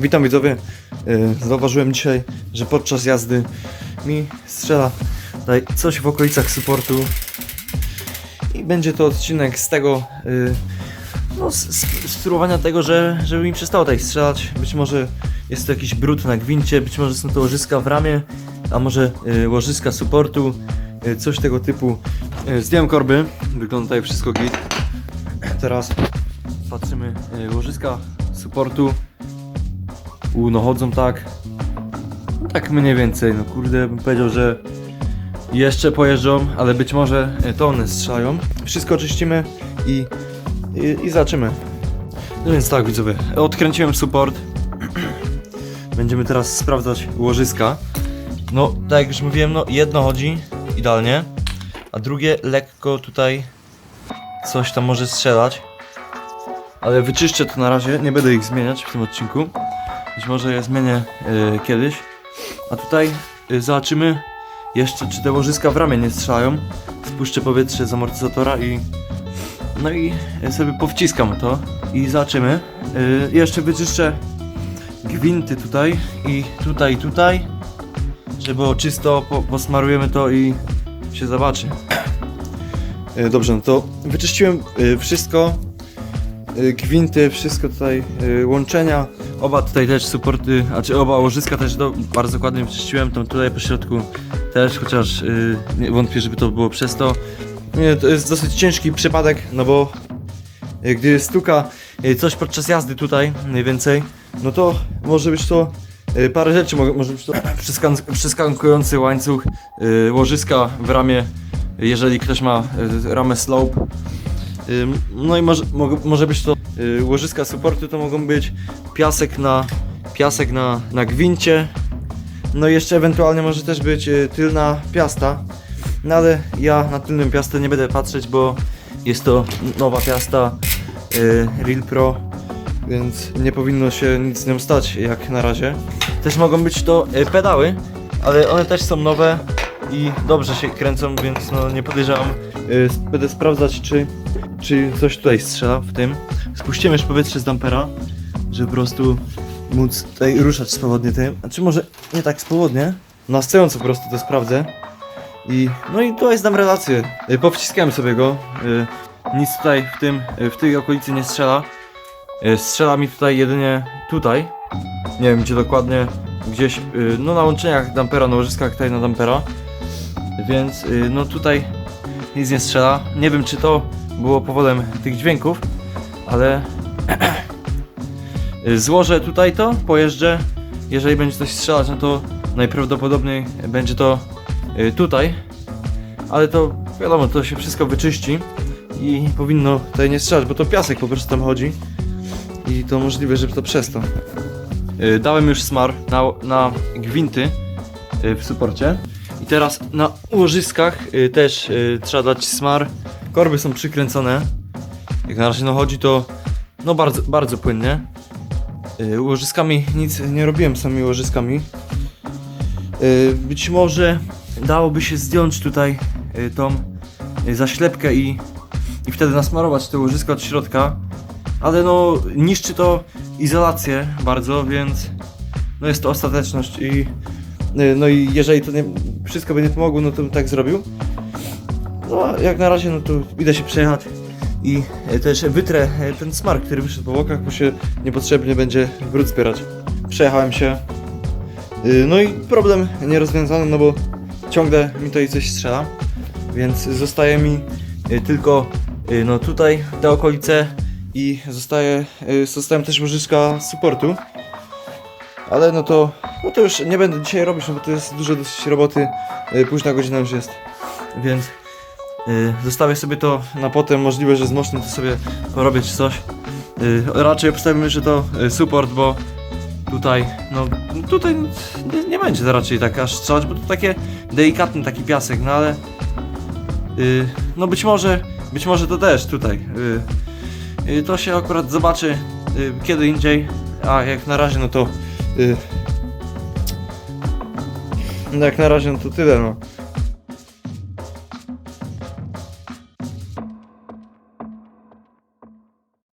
Witam widzowie. Yy, Zauważyłem dzisiaj, że podczas jazdy mi strzela tutaj coś w okolicach supportu i będzie to odcinek z tego, yy, no spróbowania tego, że żeby mi przestało tutaj strzelać. Być może jest to jakiś brud na gwincie, być może są to łożyska w ramię, a może yy, łożyska supportu, coś tego typu. Zdjąłem korby, wygląda tutaj wszystko git. Teraz patrzymy łożyska supportu. U, no chodzą tak. Tak mniej więcej, no kurde, bym powiedział, że jeszcze pojeżdżą, ale być może e, to one strzelają. Wszystko oczyścimy i, i, i zaczynamy. No więc tak, widzowie, odkręciłem support. Będziemy teraz sprawdzać łożyska. No, tak jak już mówiłem, no jedno chodzi idealnie, a drugie lekko tutaj coś tam może strzelać. Ale wyczyszczę to na razie, nie będę ich zmieniać w tym odcinku. Być może je zmienię y, kiedyś. A tutaj y, zobaczymy jeszcze, czy te łożyska w ramię nie strzelają. Spuszczę powietrze z amortyzatora i. No i sobie powciskam to i zobaczymy. Y, jeszcze wyczyszczę gwinty tutaj i tutaj, i tutaj. Żeby było czysto, po, posmarujemy to i się zobaczy. Dobrze, no to wyczyściłem wszystko gwinty, wszystko tutaj, łączenia. Oba tutaj też supporty, znaczy oba łożyska też do, bardzo dokładnie wyczyściłem, tam tutaj po środku też, chociaż y, nie wątpię, żeby to było przez to. Nie, to jest dosyć ciężki przypadek, no bo y, gdy stuka y, coś podczas jazdy tutaj mniej więcej, no to może być to y, parę rzeczy, mo- może być to przeskakujący łańcuch, y, łożyska w ramię, jeżeli ktoś ma y, ramę slope, No i może, mo- może być to y, łożyska supportu, to mogą być piasek na, piasek na, na gwincie. No i jeszcze ewentualnie może też być y, tylna piasta. No ale ja na tylnym piastę nie będę patrzeć, bo jest to nowa piasta y, Real Pro, więc nie powinno się nic z nią stać jak na razie. Też mogą być to pedały, ale one też są nowe i dobrze się kręcą, więc no nie podejrzewam. Będę sprawdzać czy czy coś tutaj strzela w tym. Spuściłem już powietrze z dampera, żeby po prostu móc tutaj ruszać swobodnie tym. A czy może nie tak swobodnie? Na stojąco po prostu to sprawdzę. I no i tutaj zdam relację. Y, Powciskałem sobie go. Y, Nic tutaj w tym, y, w tej okolicy nie strzela. Y, Strzela mi tutaj jedynie tutaj. Nie wiem gdzie dokładnie. Gdzieś, no na łączeniach dampera, na łożyskach tutaj na dampera. Więc no tutaj nic nie strzela. Nie wiem czy to było powodem tych dźwięków, ale złożę tutaj to, pojeżdżę. Jeżeli będzie coś strzelać, no to najprawdopodobniej będzie to y, tutaj. Ale to wiadomo, to się wszystko wyczyści i powinno tutaj nie strzelać, bo to piasek po prostu tam chodzi. I to możliwe, żeby to przez to. Y, Dałem już smar na, na gwinty y, w suporcie. I teraz na łożyskach też trzeba dać smar. Korby są przykręcone. Jak na razie no chodzi to no bardzo, bardzo płynnie. Y, łożyskami nic nie robiłem samymi łożyskami. Y, być może dałoby się zdjąć tutaj y, tą y, zaślepkę i, i wtedy nasmarować te łożyska od środka. Ale no niszczy to izolację bardzo, więc no jest to ostateczność i y, no i jeżeli to nie, wszystko by nie pomogło, no to bym tak zrobił. No jak na razie, no to idę się przejechać i e, też wytrę e, ten smar, który wyszedł po bokach, bo się niepotrzebnie będzie brud zbierać. Przejechałem się. Y, No i problem nierozwiązany, no bo ciągle mi tutaj coś strzela, więc zostaje mi y, tylko no tutaj te okolice i zostaje, zostają też łożyska supportu. Ale no to, no to już nie będę dzisiaj robić, no bo to jest dużo dosyć roboty, późna godzina już jest, więc zostawię sobie to na potem, możliwe, że zmocznę to sobie porobię czy coś. Y, raczej obstawimy, że to y, support, bo tutaj, no tutaj nie, nie będzie to raczej tak aż strzelać, bo to takie delikatny taki piasek, no ale y, no być może, być może to też tutaj. Y, y, to się akurat zobaczy y, kiedy indziej, a jak na razie no to y, no jak na razie no to tyle no.